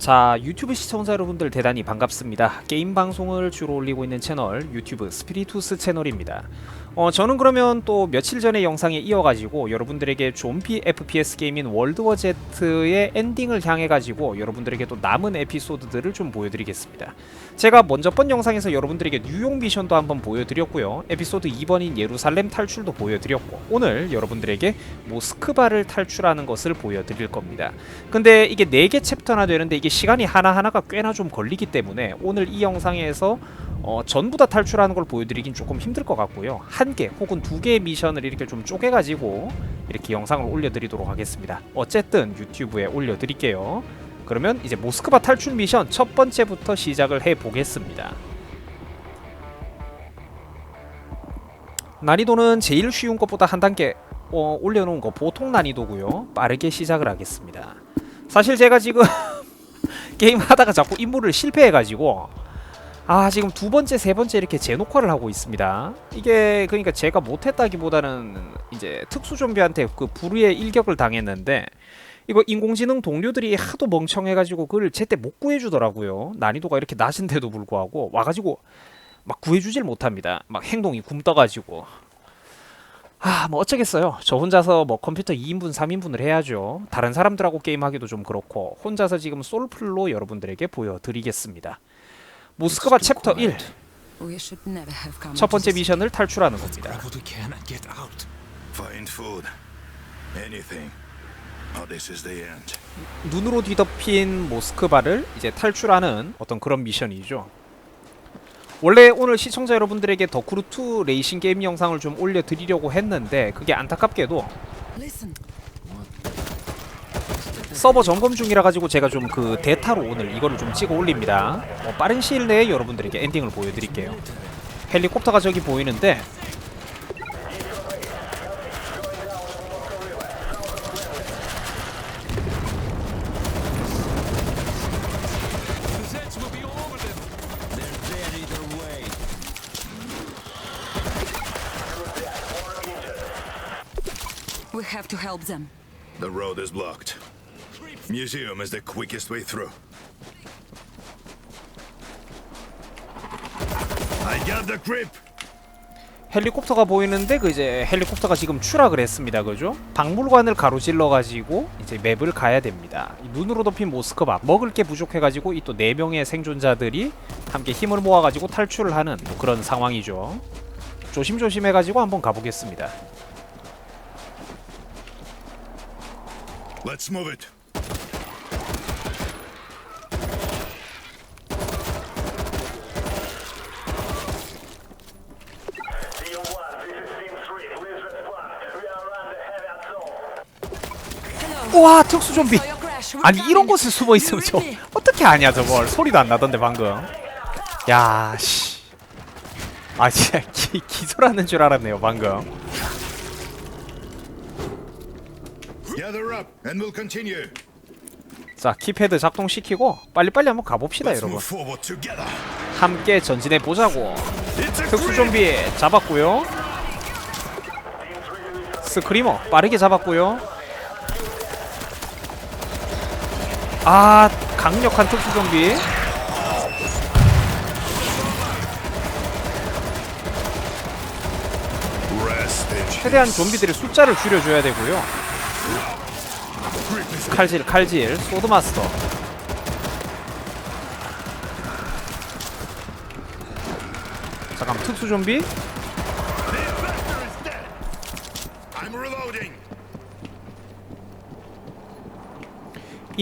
자 유튜브 시청자 여러분들 대단히 반갑습니다. 게임 방송을 주로 올리고 있는 채널 유튜브 스피리투스 채널입니다 어 저는 그러면 또 며칠 전에 영상에 이어가지고 여러분들에게 좀비 FPS 게임인 월드워 Z의 엔딩을 향해 가지고 여러분들에게 또 남은 에피소드들을 좀 보여드리겠습니다. 제가 먼저 번 영상에서 여러분들에게 뉴욕 미션도 한번 보여드렸고요. 에피소드 2번인 예루살렘 탈출도 보여드렸고 오늘 여러분들에게 모스크바를 탈출하는 것을 보여드릴 겁니다. 근데 이게 4개 챕터나 되는데 이게 시간이 하나하나가 꽤나 좀 걸리기 때문에 오늘 이 영상에서 어, 전부 다 탈출하는 걸 보여드리긴 조금 힘들 것 같고요. 한 개 혹은 두 개의 미션을 이렇게 좀 쪼개가지고 이렇게 영상을 올려드리도록 하겠습니다. 어쨌든 유튜브에 올려드릴게요. 그러면 이제 모스크바 탈출 미션 첫 번째부터 시작을 해 보겠습니다. 난이도는 제일 쉬운 것보다 한 단계 어, 올려놓은 거 보통 난이도고요. 빠르게 시작을 하겠습니다. 사실 제가 지금 게임 하다가 자꾸 임무를 실패해가지고 아 지금 두 번째 세 번째 이렇게 재녹화를 하고 있습니다 이게 그러니까 제가 못했다기보다는 이제 특수 좀비한테 그 불의의 일격을 당했는데 이거 인공지능 동료들이 하도 멍청해가지고 그걸 제때 못 구해주더라고요 난이도가 이렇게 낮은데도 불구하고 와가지고 막 구해주질 못합니다 막 행동이 굼떠가지고 아, 뭐 어쩌겠어요. 저 혼자서 뭐 컴퓨터 2인분, 3인분을 해야죠. 다른 사람들하고 게임하기도 좀 그렇고 혼자서 지금 솔플로 여러분들에게 보여드리겠습니다. 모스크바 챕터 1. 첫 번째 미션을 탈출하는 겁니다. Oh, this is the end. 눈으로 뒤덮인 모스크바를 이제 탈출하는 어떤 그런 미션이죠. 원래 오늘 시청자 여러분들에게 더크루2 레이싱 게임 영상을 좀 올려드리려고 했는데 그게 안타깝게도 서버 점검 중이라 가지고 제가 좀그 데이터로 오늘 이거를 좀 찍어 올립니다. 어, 빠른 시일 내에 여러분들에게 엔딩을 보여드릴게요. 헬리콥터가 저기 보이는데. We have to help them. The road is blocked. Museum is the quickest way through. I got the grip. 헬리콥터가 보이는데 그 이제 헬리콥터가 지금 추락을 했습니다. 그죠? 박물관을 가로질러 가지고 이제 맵을 가야 됩니다. 이 눈으로 덮인 모스크바 먹을 게 부족해 가지고 이 또 네 명의 생존자들이 함께 힘을 모아 가지고 탈출을 하는 뭐 그런 상황이죠. 조심조심 해 가지고 한번 가보겠습니다. Let's move it. 우 와 특수 좀비. 아니. 이런 곳에 숨어 있으면 저? 어떻게 아냐 저걸 소리도 안 나던데 방금. 야 씨. 아 진짜 기, 기절하는 줄 알았네요 방금. 자 키패드 작동시키고 빨리빨리 한번 가봅시다 여러분. 함께 전진해 보자고. It's a 특수 grip. 좀비 잡았고요. 스크리머 빠르게 잡았고요. 아 강력한 특수 좀비. 최대한 좀비들의 숫자를 줄여줘야 되고요. 칼질 칼질 소드마스터. 잠깐 특수 좀비 I'm reloading.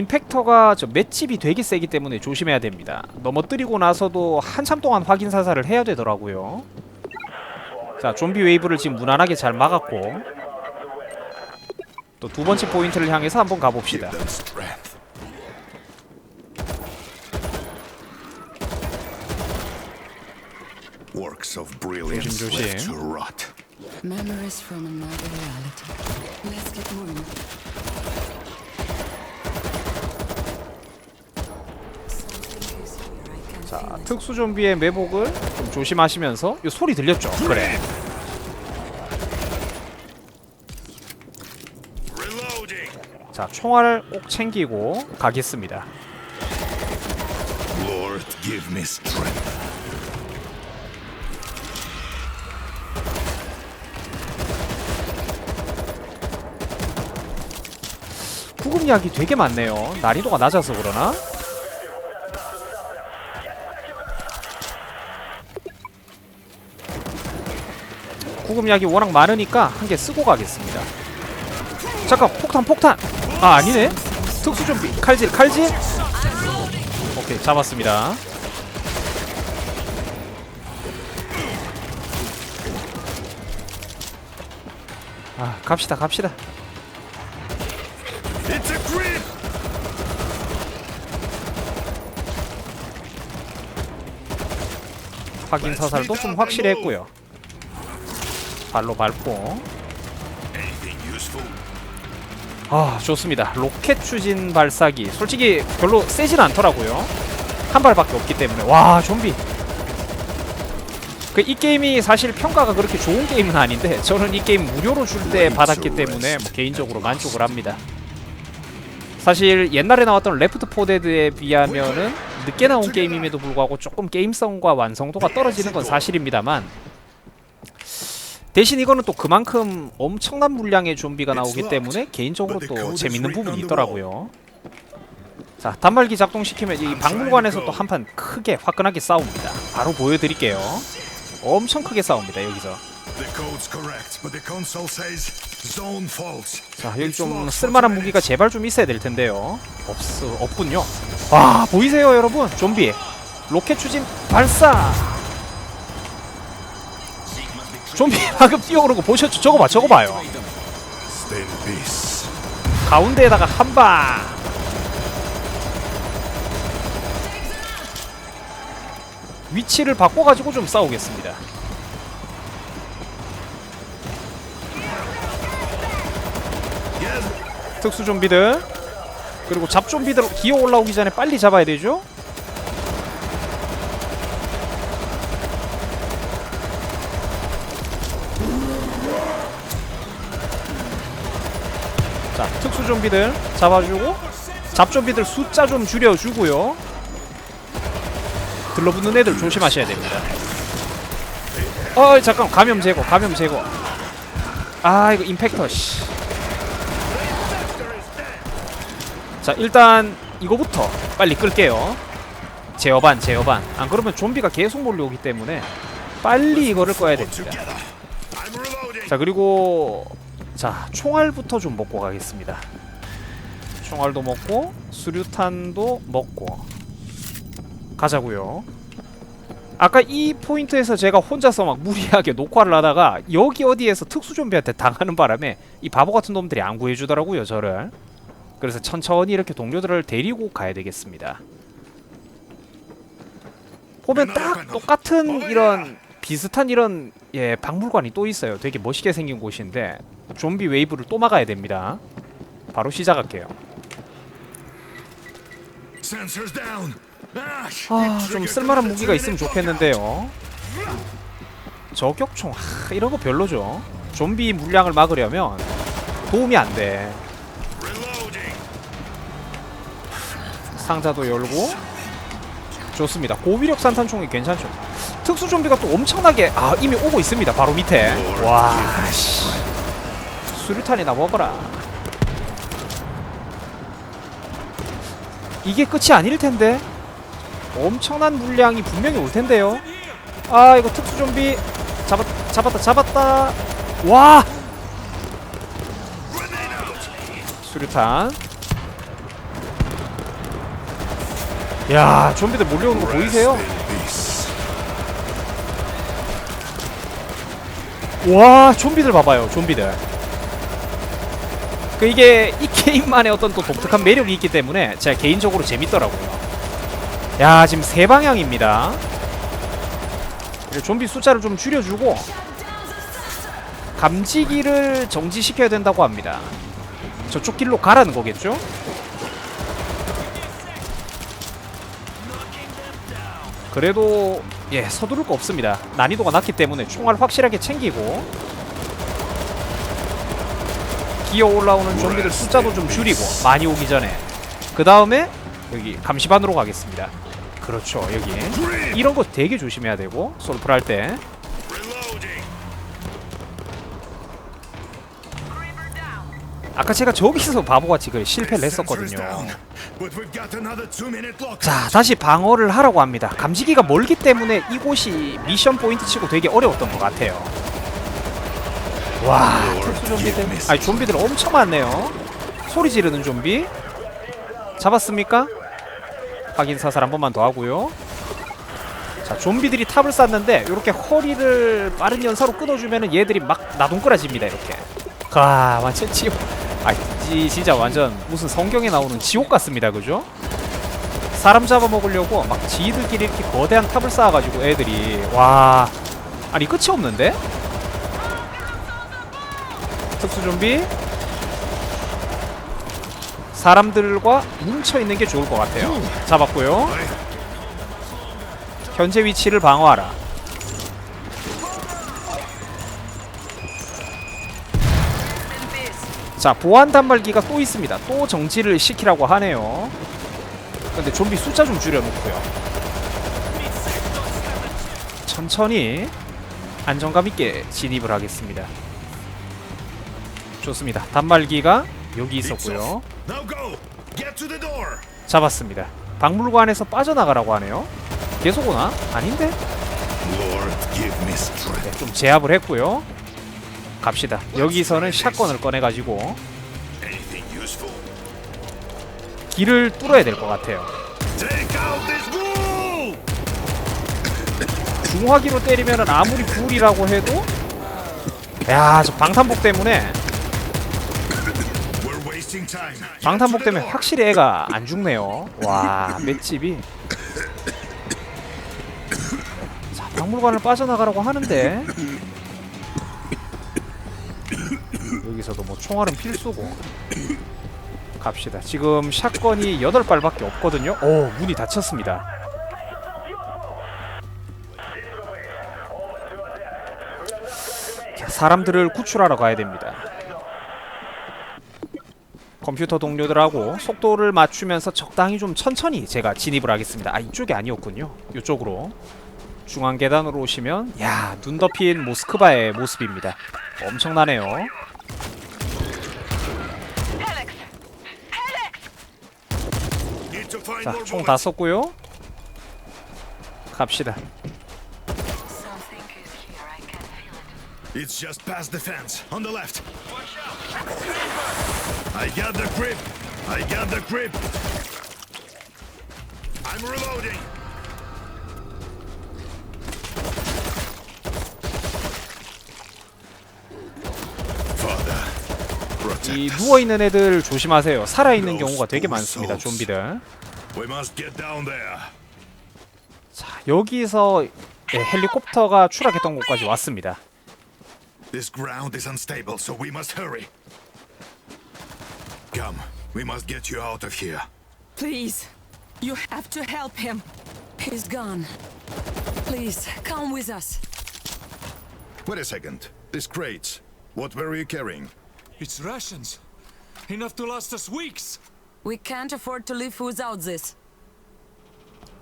임팩터가 저 맷집이 되게 세기 때문에 조심해야 됩니다. 넘어뜨리고 나서도 한참 동안 확인 사살을 해야 되더라고요. 자, 좀비 웨이브를 지금 무난하게 잘 막았고 또 두 번째 포인트를 향해서 한번 가봅시다. Give them strength. Works of brilliance 조심, left 조심. to rot. Memories from another reality. Let's get moving. Something is here. I can 자, feel it. 특수 좀비의 매복을 좀 조심하시면서 이 소리 들렸죠? 그래. 자, 총알을 꼭 챙기고 가겠습니다. 구급약이 되게 많네요. 난이도가 낮아서 그러나? 구급약이 워낙 많으니까 한 개 쓰고 가겠습니다. 잠깐 폭탄 폭탄! 아 아니네? 특수 좀비 칼질 칼질? 오케이 잡았습니다. 아 갑시다 갑시다. 확인 사살도 좀 확실히 했고요. 발로 밟고? 아 좋습니다. 로켓 추진 발사기 솔직히 별로 세진 않더라고요. 한 발밖에 없기 때문에 와 좀비. 그 이 게임이 사실 평가가 그렇게 좋은 게임은 아닌데 저는 이 게임 무료로 줄 때 받았기 때문에 뭐 개인적으로 만족을 합니다. 사실 옛날에 나왔던 레프트 포데드에 비하면은 늦게 나온 게임임에도 불구하고 조금 게임성과 완성도가 떨어지는 건 사실입니다만 대신 이거는 또 그만큼 엄청난 물량의 좀비가 나오기 때문에 개인적으로 또 재밌는 부분이 있더라고요. 자, 단말기 작동시키면 이 박물관에서 또 한 판 크게 화끈하게 싸웁니다. 바로 보여드릴게요. 엄청 크게 싸웁니다 여기서. 자, 여기 좀 쓸만한 무기가 제발 좀 있어야 될 텐데요. 없어 없군요. 와 보이세요 여러분? 좀비 로켓 추진 발사. 좀비 방금 뛰어오르고 보셨죠? 저거 봐, 저거 봐요. 가운데에다가 한 방. 위치를 바꿔가지고 좀 싸우겠습니다. 특수 좀비들 그리고 잡 좀비들 기어 올라오기 전에 빨리 잡아야 되죠. 자, 특수 좀비들 잡아주고 잡 좀비들 숫자 좀 줄여주고요. 들러붙는 애들 조심하셔야 됩니다. 어, 잠깐 감염 제거, 감염 제거. 아, 이거 임팩터 씨. 자, 일단 이거부터 빨리 끌게요. 제어반, 제어반. 안 그러면 좀비가 계속 몰려오기 때문에 빨리 이거를 꺼야 됩니다. 자 그리고 자 총알부터 좀 먹고 가겠습니다. 총알도 먹고 수류탄도 먹고 가자고요. 아까 이 포인트에서 제가 혼자서 막 무리하게 녹화를 하다가 여기 어디에서 특수 좀비한테 당하는 바람에 이 바보 같은 놈들이 안 구해주더라고요 저를. 그래서 천천히 이렇게 동료들을 데리고 가야 되겠습니다. 보면 딱 똑같은 이런 비슷한 이런 예 박물관이 또 있어요. 되게 멋있게 생긴 곳인데 좀비 웨이브를 또 막아야 됩니다. 바로 시작할게요. 아 좀 쓸만한 무기가 있으면 좋겠는데요. 저격총 하, 이런 거 별로죠. 좀비 물량을 막으려면 도움이 안 돼. 상자도 열고 좋습니다. 고위력 산탄총이 괜찮죠. 특수 좀비가 또 엄청나게 아 이미 오고 있습니다. 바로 밑에. 와 씨. 수류탄이나 먹어라. 이게 끝이 아닐 텐데. 엄청난 물량이 분명히 올 텐데요. 아 이거 특수 좀비 잡았 잡았다 잡았다. 와. 수류탄. 야 좀비들 몰려오는 거 보이세요? 와 좀비들 봐봐요 좀비들. 그 이게 이 게임만의 어떤 또 독특한 매력이 있기 때문에 제가 개인적으로 재밌더라고요. 야 지금 세 방향입니다. 좀비 숫자를 좀 줄여주고 감지기를 정지시켜야 된다고 합니다. 저쪽 길로 가라는 거겠죠? 그래도 예 서두를 거 없습니다. 난이도가 낮기 때문에 총알 확실하게 챙기고. 기어 올라오는 좀비들 숫자도 좀 줄이고 많이 오기 전에. 그 다음에 여기 감시반으로 가겠습니다. 그렇죠 여기. 이런 거 되게 조심해야 되고 솔플 할때 아까 제가 저기서 바보같이 그 실패를 했었거든요. 자 다시 방어를 하라고 합니다. 감지기가 멀기 때문에 이곳이 미션 포인트 치고 되게 어려웠던 것 같아요. 와 특수 좀비들. 아니 좀비들 엄청 많네요. 소리 지르는 좀비. 잡았습니까? 확인 사살 한 번만 더 하고요. 자 좀비들이 탑을 쌌는데 이렇게 허리를 빠른 연사로 끊어주면은 얘들이 막 나동꾸라집니다 이렇게. 아 완전 지옥 아 지, 진짜 완전 무슨 성경에 나오는 지옥 같습니다. 그죠? 사람 잡아먹으려고 막 지들끼리 이렇게 거대한 탑을 쌓아가지고 애들이. 와. 아니 끝이 없는데? 특수 좀비. 사람들과 뭉쳐있는 게 좋을 것 같아요. 잡았고요. 현재 위치를 방어하라 자 보안 단말기가 또 있습니다. 또 정지를 시키라고 하네요. 근데 좀비 숫자 좀 줄여놓고요. 천천히 안정감 있게 진입을 하겠습니다. 좋습니다. 단말기가 여기 있었고요. 잡았습니다. 박물관에서 빠져나가라고 하네요. 계속 오나? 아닌데? 네, 좀 제압을 했고요 갑시다 여기서는 샷건을 꺼내가지고? 길을 뚫어야 될 것 같아요! 중화기로 때리면 아무리 불이라고 해도 야 저 방탄복 때문에 방탄복 때문에. 확실히 애가 안 죽네요 와 맷집이 자 박물관을 빠져나가라고 하는데 여기서도 뭐 총알은 필수고 갑시다 지금 샷건이 8발밖에 없거든요 오 문이 닫혔습니다 자, 사람들을 구출하러 가야 됩니다 컴퓨터 동료들하고 속도를 맞추면서 적당히 좀 천천히 제가 진입을 하겠습니다. 아 이쪽이 아니었군요. 이쪽으로 중앙 계단으로 오시면 야 눈 덮인 모스크바의 모습입니다. 엄청나네요. Need to find 자 총. 다 썼고요. 갑시다. It's just past the fence, on the left. I got the grip. I got the grip. I'm reloading. 이. 누워 있는 애들 조심하세요. 살아 있는 경우가 되게 많습니다. 좀비들. 자 여기서 예, 헬리콥터가 추락했던 곳까지 왔습니다. This ground is unstable, so we must hurry. Come, we must get you out of here. Please, you have to help him. He's gone. Please, come with us. Wait a second. This crates. What were you carrying? It's rations. Enough to last us weeks. We can't afford to live without this.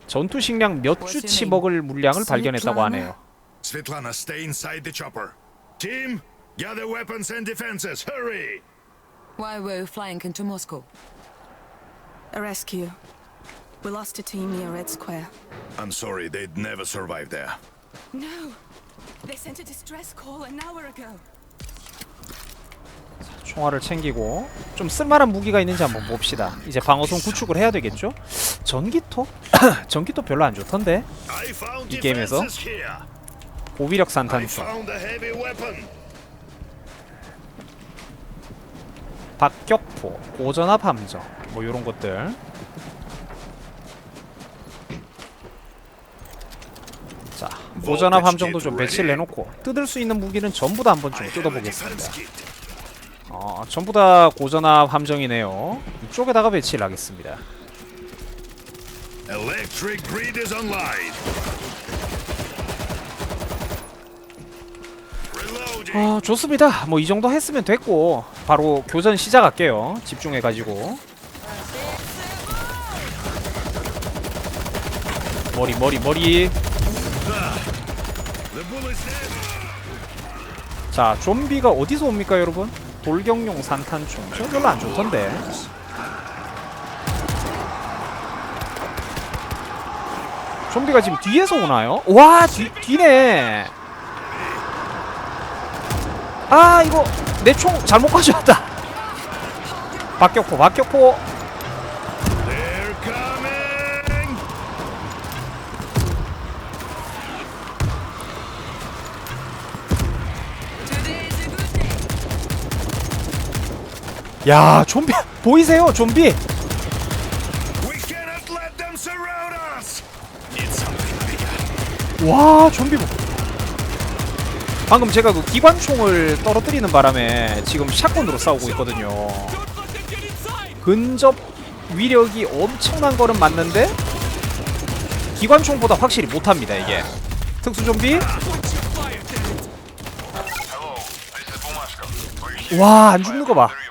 전투 식량 몇 What's your 주치 name? 먹을 물량을 발견했다고 Svetlana? 하네요. Svetlana, stay inside the chopper. Team, gather weapons and defenses. Hurry! Why were you flying into Moscow? A rescue. We lost a team near Red Square. I'm sorry, they'd never survive there. No! They sent a distress call an hour ago. 총알을 챙기고 좀 쓸만한 무기가 있는지 한번 봅시다. 이제 방어선 구축을 해야 되겠죠? 전기톱? 전기톱 별로 안 좋던데. 이 게임에서? heavy weapon. 박격포, 고전압 함정, 뭐 이런 것들. 자, 고전압 함정도 좀 배치를 해놓고 뜯을 수 있는 무기는 전부 다 한번 좀 뜯어보겠습니다. 어, 전부 다 고전압 함정이네요. 이쪽에다가 배치를 하겠습니다. Electric grid is online. Reloading. 어, 좋습니다. 뭐 이 정도 했으면 됐고 바로 교전 시작할게요. 집중해가지고 머리 머리 머리. 자 좀비가 어디서 옵니까 여러분? 돌격용 산탄총. 저 별로 안 좋던데. 좀비가 지금 뒤에서 오나요? 와 뒤, 뒤네. 아 이거 내 총 잘못 가져왔다. 박격포 박격포 야 좀비 보이세요 좀비. 와 좀비 뭐 방금 제가 그 기관총을 떨어뜨리는 바람에 지금 샷건으로 싸우고 있거든요! 근접 위력이 엄청난 거는 맞는데 기관총보다 확실히 못합니다 이게 특수 좀비! 와 안 죽는 거봐!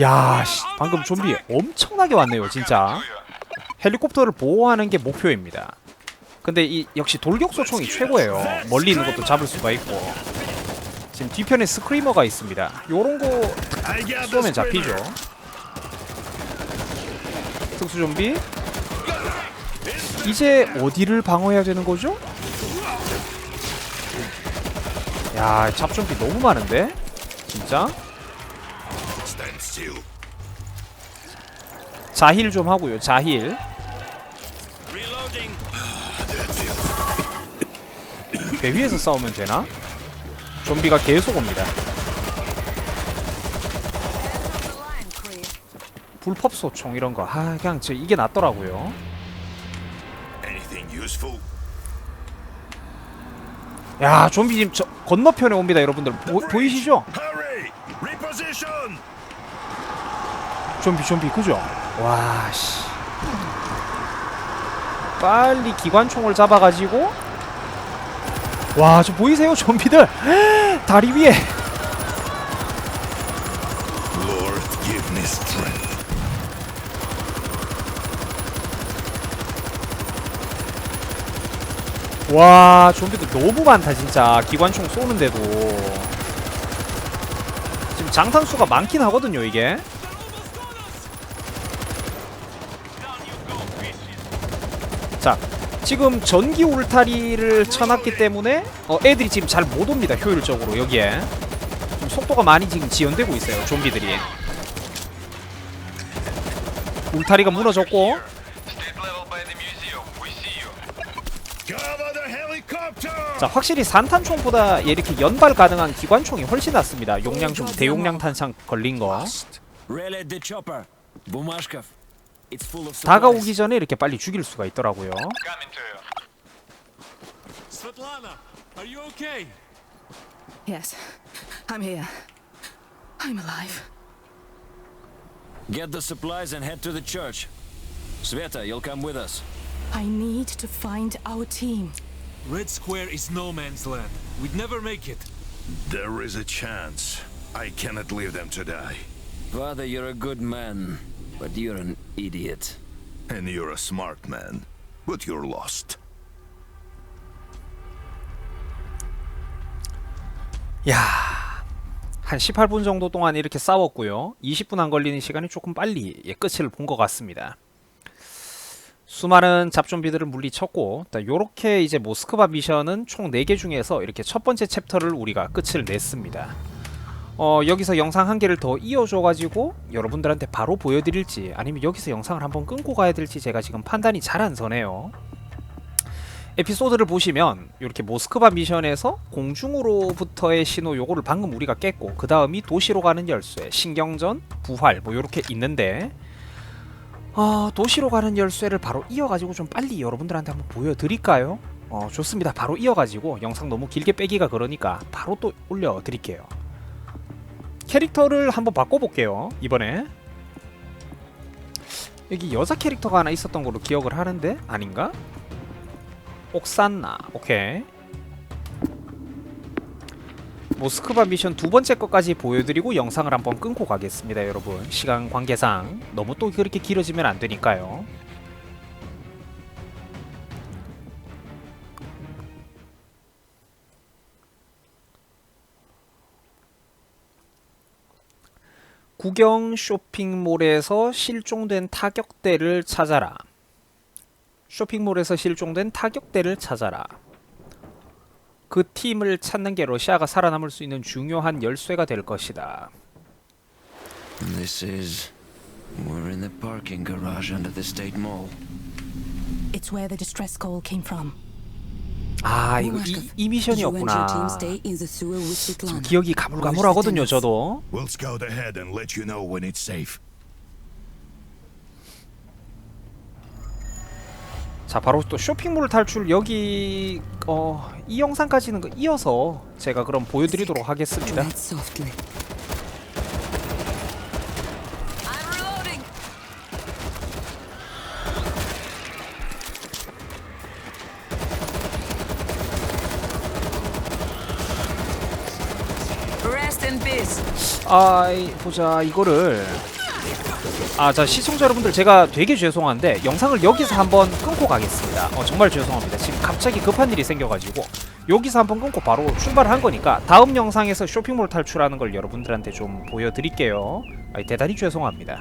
야, 씨, 방금 좀비! 엄청나게 왔네요, 진짜. 헬리콥터를 보호하는 게 목표입니다. 근데 이 역시 돌격소 총이 최고예요. 멀리 있는 것도 잡을 수가 있고. 지금 뒤편에 스크리머가 있습니다. 요런 거 쏘면 잡히죠. 특수 좀비. 이제 어디를 방어해야 되는 거죠? 야, 잡좀비 너무 많은데? 진짜? 자힐 좀 하고요. 자힐. 배 위에서 싸우면 되나? 좀비가 계속 옵니다. 불법 소 총 이런 거. 아, 그냥 저 이게 낫더라고요. 야, 좀비 지금 저 건너편에 옵니다, 여러분들. 보, 보이시죠? 좀비 좀비 그죠? 와 씨. 빨리 기관총을 잡아가지고. 와 저 보이세요? 좀비들. 다리 위에. 와 좀비들 너무 많다 진짜. 기관총 쏘는데도. 지금 장탄수가 많긴 하거든요 이게 자 지금 전기 울타리를 쳐놨기 때문에 어, 애들이 지금 잘 못 옵니다 효율적으로 여기에. 지금 속도가 많이 지금 지연되고 있어요 좀비들이. 울타리가 무너졌고! 자 확실히 산탄총보다 이렇게 연발 가능한 기관총이 훨씬 낫습니다. 용량 좀 대용량 탄창 걸린 거 다가오기 전에 이렇게 빨리 죽일 수가 있더라고요 Svetlana, are you okay? Yes, I'm here. I'm alive. Get the supplies and head to the church. Sveta, you'll come with us. I need to find our team. Red Square is no man's land. We'd never make it. There is a chance. I cannot leave them to die. Father, you're a good man, But you're an idiot. And you're a smart man. But you're lost. 야, 한 18분 정도 동안 이렇게 싸웠고요. 20분 안 걸리는 시간이 조금 빨리 예, 끝을 본 것 같습니다. 수많은 잡좀비들을 물리쳤고, 요렇게 이제 모스크바 미션은 총 4개 중에서 이렇게 첫 번째 챕터를 우리가 끝을 냈습니다. 어, 여기서 영상 한 개를 더 이어줘가지고 여러분들한테 바로 보여드릴지 아니면 여기서 영상을 한번 끊고 가야 될지 제가 지금 판단이 잘 안 서네요. 에피소드를 보시면 이렇게 모스크바 미션에서 공중으로부터의 신호 요거를 방금 우리가 깼고 그 다음이 도시로 가는 열쇠, 신경전, 부활 뭐 요렇게 있는데 어, 도시로 가는 열쇠를 바로 이어가지고 좀 빨리 여러분들한테 한번 보여드릴까요? 어, 좋습니다. 바로 이어가지고 영상 너무 길게 빼기가 그러니까 바로 또 올려드릴게요. 캐릭터를 한번 바꿔볼게요. 이번에. 여기 여자 캐릭터가 하나 있었던 걸로 기억을 하는데 아닌가? 옥산나. 오케이. 모스크바 미션 두 번째 것까지 보여드리고 영상을 한번 끊고 가겠습니다 여러분. 시간 관계상. 너무 또 그렇게 길어지면 안 되니까요 구경 쇼핑몰에서 실종된 타격대를 찾아라. 쇼핑몰에서 실종된 타격대를 찾아라. 그 팀을 찾는 게 러시아가 살아남을 수 있는 중요한 열쇠가 될 것이다. This is. We're in the parking garage under the state mall. It's where the distress call came from. 아 이거 이, 이 미션이었구나. 지금. 기억이 가물가물하거든요, 저도. We'll scout ahead and let you know when it's safe. 자 바로 또 쇼핑몰 탈출 여기 어 이 영상까지는 그 이어서 제가 그럼 보여드리도록 하겠습니다. Tread softly. I'm reloading. Rest in peace. 아 이- 보자 이거를 아 자 시청자 여러분들 제가 되게 죄송한데 영상을 여기서 한번 끊고 가겠습니다. 어 정말 죄송합니다. 지금 갑자기 급한 일이 생겨가지고 여기서 한번 끊고 바로 출발을 한 거니까 다음 영상에서 쇼핑몰 탈출하는 걸 여러분들한테 좀 보여드릴게요. 아, 대단히 죄송합니다.